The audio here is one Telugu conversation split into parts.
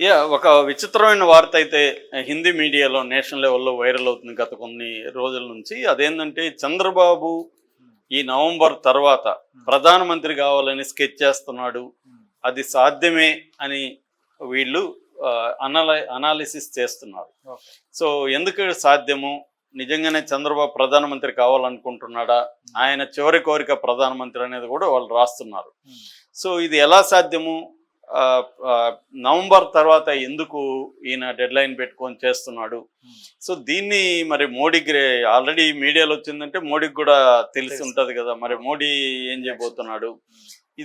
యా ఒక విచిత్రమైన వార్త అయితే హిందీ మీడియాలో నేషనల్ లెవెల్లో వైరల్ అవుతుంది గత కొన్ని రోజుల నుంచి. అదేంటంటే చంద్రబాబు ఈ నవంబర్ తర్వాత ప్రధానమంత్రి కావాలని స్కెచ్ చేస్తున్నాడు. అది సాధ్యమే అని వీళ్ళు అనాల అనాలిసిస్ చేస్తున్నారు. సో ఎందుకు సాధ్యము? నిజంగానే చంద్రబాబు ప్రధానమంత్రి కావాలనుకుంటున్నాడా? ఆయన చివరి కోరిక ప్రధానమంత్రి అనేది కూడా వాళ్ళు రాస్తున్నారు. సో ఇది ఎలా సాధ్యము? నవంబర్ తర్వాత ఎందుకు ఈయన డెడ్ లైన్ పెట్టుకొని చేస్తున్నాడు? సో దీన్ని మరి మోడీకి ఆల్రెడీ మీడియాలో వచ్చిందంటే మోడీకి కూడా తెలిసి. ఉంటది కదా మరి మోడీ ఏం చేయబోతున్నాడు?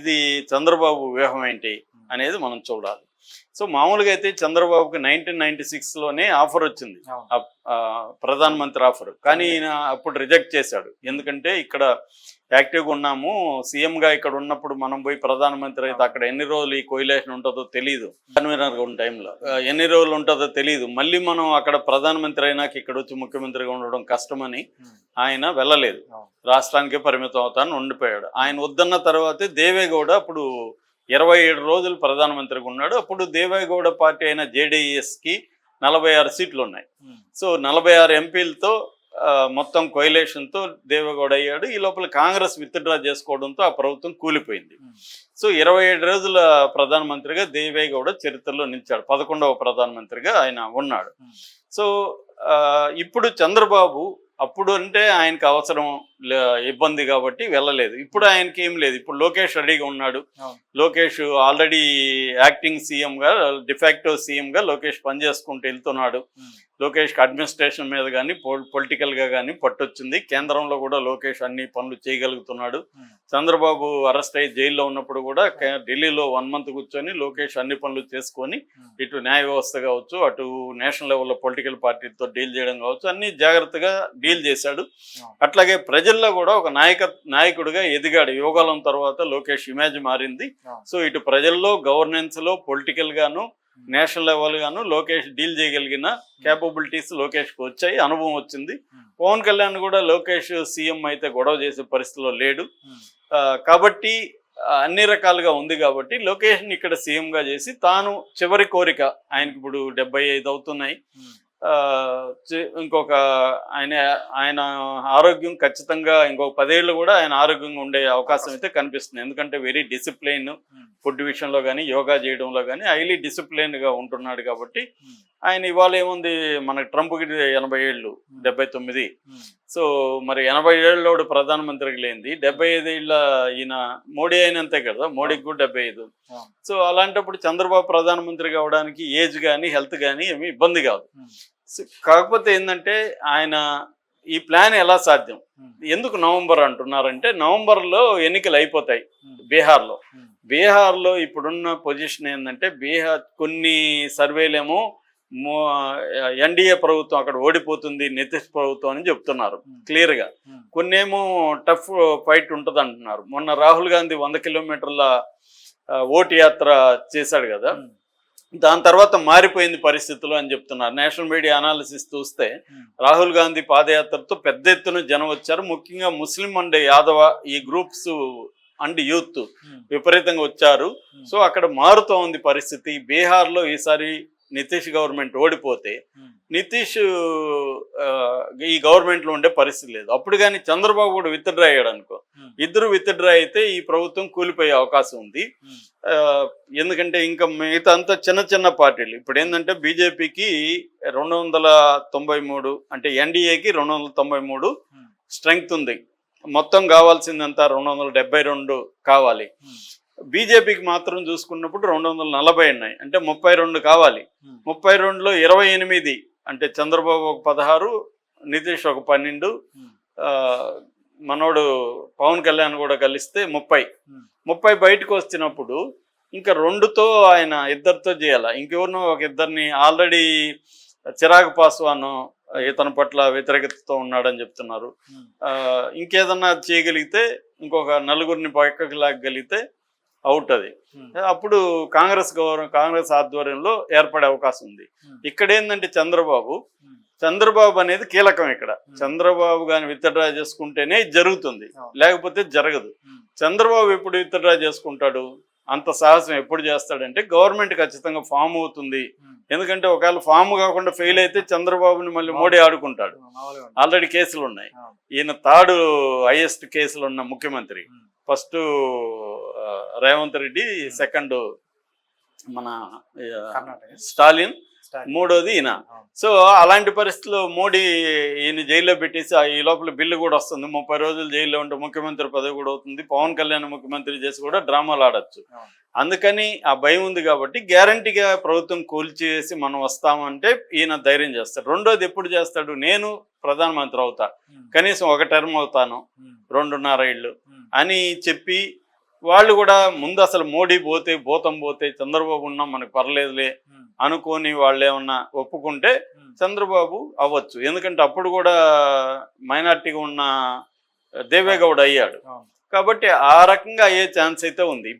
ఇది చంద్రబాబు వ్యూహం ఏంటి అనేది మనం చూడాలి. సో మామూలుగా అయితే చంద్రబాబుకి నైన్టీన్ నైన్టీ లోనే ఆఫర్ వచ్చింది. ప్రధానమంత్రి ఆఫర్. కానీ ఈయన అప్పుడు రిజెక్ట్ చేశాడు. ఎందుకంటే ఇక్కడ యాక్టివ్గా ఉన్నాము. సీఎం గా ఇక్కడ ఉన్నప్పుడు మనం పోయి ప్రధానమంత్రి అయితే అక్కడ ఎన్ని రోజులు ఈ కోయిలేషన్ ఉంటుందో తెలియదు కన్వీనర్ ఉన్న టైంలో. ఎన్ని రోజులు ఉంటుందో తెలియదు మళ్ళీ మనం అక్కడ ప్రధానమంత్రి అయినాక ఇక్కడ వచ్చి ముఖ్యమంత్రిగా ఉండడం కష్టమని ఆయన వెళ్ళలేదు. రాష్ట్రానికే పరిమితం అవుతాను ఉండిపోయాడు. ఆయన వద్దన్న తర్వాతే దేవేగౌడ అప్పుడు ఇరవై ఏడు రోజులు ప్రధానమంత్రిగా ఉన్నాడు. అప్పుడు దేవేగౌడ పార్టీ అయిన జేడీఎస్కి నలభై ఆరు సీట్లు ఉన్నాయి. సో నలభై ఆరు ఎంపీలతో మొత్తం కోయిలేషన్తో దేవేగౌడ అయ్యాడు. ఈ లోపల కాంగ్రెస్ విత్డ్రా చేసుకోవడంతో ఆ ప్రభుత్వం కూలిపోయింది. సో ఇరవై ఏడు రోజుల ప్రధానమంత్రిగా దేవేగౌడ చరిత్రలో నిలిచాడు. పదకొండవ ప్రధానమంత్రిగా ఆయన ఉన్నాడు. సో ఇప్పుడు చంద్రబాబు అప్పుడు అంటే ఆయనకు అవసరం ఇబ్బంది కాబట్టి వెళ్ళలేదు. ఇప్పుడు ఆయనకి ఏం లేదు. ఇప్పుడు లోకేష్ రెడీగా ఉన్నాడు. లోకేష్ ఆల్రెడీ యాక్టింగ్ సీఎంగా డిఫాక్టివ్ సీఎంగా లోకేష్ పనిచేసుకుంటూ వెళ్తున్నాడు. లోకేష్కి అడ్మినిస్ట్రేషన్ మీద కానీ పొలిటికల్గా కానీ పట్టొచ్చింది. కేంద్రంలో కూడా లోకేష్ అన్ని పనులు చేయగలుగుతున్నాడు. చంద్రబాబు అరెస్ట్ అయ్యి జైల్లో ఉన్నప్పుడు కూడా ఢిల్లీలో వన్ మంత్ కూర్చొని లోకేష్ అన్ని పనులు చేసుకొని ఇటు న్యాయ వ్యవస్థ కావచ్చు అటు నేషనల్ లెవెల్లో పొలిటికల్ పార్టీతో డీల్ చేయడం కావచ్చు అన్ని జాగ్రత్తగా డీల్ చేశాడు. అట్లాగే ప్రజల్లో కూడా ఒక నాయక నాయకుడిగా ఎదిగాడు. యోగాలం తర్వాత లోకేష్ ఇమేజ్ మారింది. సో ఇటు ప్రజల్లో గవర్నెన్స్లో పొలిటికల్ గాను నేషనల్ లెవెల్ గాను లోకేష్ డీల్ చేయగలిగిన క్యాపబిలిటీస్ లోకేష్కి వచ్చాయి అనుభవం వచ్చింది. పవన్ కళ్యాణ్ కూడా లోకేష్ సీఎం అయితే గొడవ చేసే పరిస్థితిలో లేడు. కాబట్టి అన్ని రకాలుగా ఉంది కాబట్టి లోకేష్ని ఇక్కడ సీఎం గా చేసి తాను చివరి కోరిక ఆయనకి ఇప్పుడు డెబ్బై ఐదు అవుతున్నాయి. ఇంకొక ఆయన ఆయన ఆరోగ్యం ఖచ్చితంగా ఇంకొక పదేళ్ళు కూడా ఆయన ఆరోగ్యంగా ఉండే అవకాశం అయితే కనిపిస్తుంది. ఎందుకంటే వెరీ డిసిప్లైన్ ఫుడ్ విషయంలో కానీ యోగా చేయడంలో కానీ హైలీ గా ఉంటున్నాడు కాబట్టి ఆయన ఇవాళ ఏముంది? మనకి ట్రంప్కి ఎనభై ఏళ్ళు డెబ్బై తొమ్మిది. సో మరి ఎనభై ఏళ్ళలోడు ప్రధానమంత్రికి లేనిది. డెబ్బై ఐదు ఏళ్ళ ఈయన మోడీ అయినంతే కదా మోడీకి కూడా డెబ్బై ఐదు. సో అలాంటప్పుడు చంద్రబాబు ప్రధానమంత్రి కావడానికి ఏజ్ కానీ హెల్త్ కానీ ఏమీ ఇబ్బంది కాదు. కాకపోతే ఏంటంటే ఆయన ఈ ప్లాన్ ఎలా సాధ్యం? ఎందుకు నవంబర్ అంటున్నారంటే నవంబర్లో ఎన్నికలు అయిపోతాయి బీహార్లో. బీహార్లో ఇప్పుడున్న పొజిషన్ ఏంటంటే బీహార్ కొన్ని సర్వేలేమో ఎన్డీఏ ప్రభుత్వం అక్కడ ఓడిపోతుంది నితీష్ ప్రభుత్వం అని చెప్తున్నారు క్లియర్గా. కొన్నేమో టఫ్ ఫైట్ ఉంటుంది అంటున్నారు మొన్న రాహుల్ గాంధీ వంద కిలోమీటర్ల ఓటు యాత్ర చేశాడు కదా. దాని తర్వాత మారిపోయింది పరిస్థితులు అని చెప్తున్నారు. నేషనల్ మీడియా అనాలిసిస్ చూస్తే రాహుల్ గాంధీ పాదయాత్రతో పెద్ద ఎత్తున జనం వచ్చారు. ముఖ్యంగా ముస్లిం అండ్ యాదవ ఈ గ్రూప్స్ అండ్ యూత్ విపరీతంగా వచ్చారు. సో అక్కడ మారుతూ ఉంది పరిస్థితి. బీహార్లో ఈసారి నితీష్ గవర్నమెంట్ ఓడిపోతే నితీష్ ఆ, ఈ గవర్నమెంట్లో ఉండే పరిస్థితి లేదు. అప్పుడు కానీ చంద్రబాబు కూడా విత్డ్రా అయ్యాడు అనుకో. ఇద్దరు విత్డ్రా అయితే ఈ ప్రభుత్వం కూలిపోయే అవకాశం ఉంది. ఆ, ఎందుకంటే ఇంకా మిగతా అంతా చిన్న చిన్న పార్టీలు. ఇప్పుడు ఏంటంటే బీజేపీకి రెండు వందల తొంభై మూడు అంటే ఎన్డీఏకి రెండు వందల తొంభై మూడు స్ట్రెంగ్త్ ఉంది. మొత్తం కావాల్సిందంతా రెండు వందల డెబ్బై రెండు కావాలి. బీజేపీకి మాత్రం చూసుకున్నప్పుడు రెండు వందల నలభై ఉన్నాయి. అంటే ముప్పై రెండు కావాలి. ముప్పై రెండులో ఇరవై ఎనిమిది అంటే చంద్రబాబు ఒక పదహారు నితీష్ ఒక పన్నెండు ఆ, మనోడు పవన్ కళ్యాణ్ కూడా కలిస్తే ముప్పై. ముప్పై బయటకు వచ్చినప్పుడు ఇంకా రెండుతో ఆయన ఇద్దరితో చేయాల? ఇంకెవరినో ఒక ఇద్దరిని ఆల్రెడీ చిరాగ్ పాస్వాన్ ఇతని పట్ల వ్యతిరేకతతో ఉన్నాడని చెప్తున్నారు. ఇంకేదన్నా చేయగలిగితే ఇంకొక నలుగురిని పక్కకి లాగగలిగితే అవుట్ అది అప్పుడు కాంగ్రెస్ గౌరవం కాంగ్రెస్ ఆధ్వర్యంలో ఏర్పడే అవకాశం ఉంది. ఇక్కడ ఏంటంటే చంద్రబాబు. చంద్రబాబు అనేది కీలకం ఇక్కడ. చంద్రబాబు గాని విత్డ్రా చేసుకుంటేనే జరుగుతుంది. లేకపోతే జరగదు. చంద్రబాబు ఎప్పుడు విత్డ్రా చేసుకుంటాడు? అంత సాహసం ఎప్పుడు చేస్తాడంటే గవర్నమెంట్ ఖచ్చితంగా ఫామ్ అవుతుంది. ఎందుకంటే ఒకవేళ ఫామ్ కాకుండా ఫెయిల్ అయితే చంద్రబాబుని మళ్ళీ మోడీ ఆడుకుంటాడు. ఆల్రెడీ కేసులు ఉన్నాయి. ఈయన థర్డ్ హైయెస్ట్ కేసులు ఉన్న ముఖ్యమంత్రి. ఫస్ట్ రేవంత్ రెడ్డి సెకండ్ మన స్టాలిన్. మూడోది ఈయన. సో అలాంటి పరిస్థితుల్లో మోడీ ఈయన జైల్లో పెట్టేసి ఆ ఈ లోపల బిల్లు కూడా వస్తుంది ముప్పై రోజులు జైల్లో ఉంటే ముఖ్యమంత్రి పదవి కూడా అవుతుంది పవన్ కళ్యాణ్ ముఖ్యమంత్రి చేసి కూడా డ్రామాలు ఆడొచ్చు. అందుకని ఆ భయం ఉంది కాబట్టి గ్యారంటీగా ప్రభుత్వం కూల్చేసి మనం వస్తామంటే ఈయన ధైర్యం చేస్తాడు రెండోది ఎప్పుడు చేస్తాడు నేను ప్రధానమంత్రి అవుతా. కనీసం ఒక టర్మ్ అవుతాను. రెండున్నర ఏళ్ళు. అని చెప్పి వాళ్ళు కూడా ముందు అసలు మోడీ పోతే భూతం పోతే చంద్రబాబు ఉన్నాం మనకు పర్లేదులే. అనుకోని వాళ్ళు ఏమన్నా ఒప్పుకుంటే. చంద్రబాబు అవ్వచ్చు ఎందుకంటే అప్పుడు కూడా మైనార్టీగా ఉన్న దేవేగౌడ అయ్యాడు. కాబట్టి ఆ రకంగా అయ్యే ఛాన్స్ అయితే ఉంది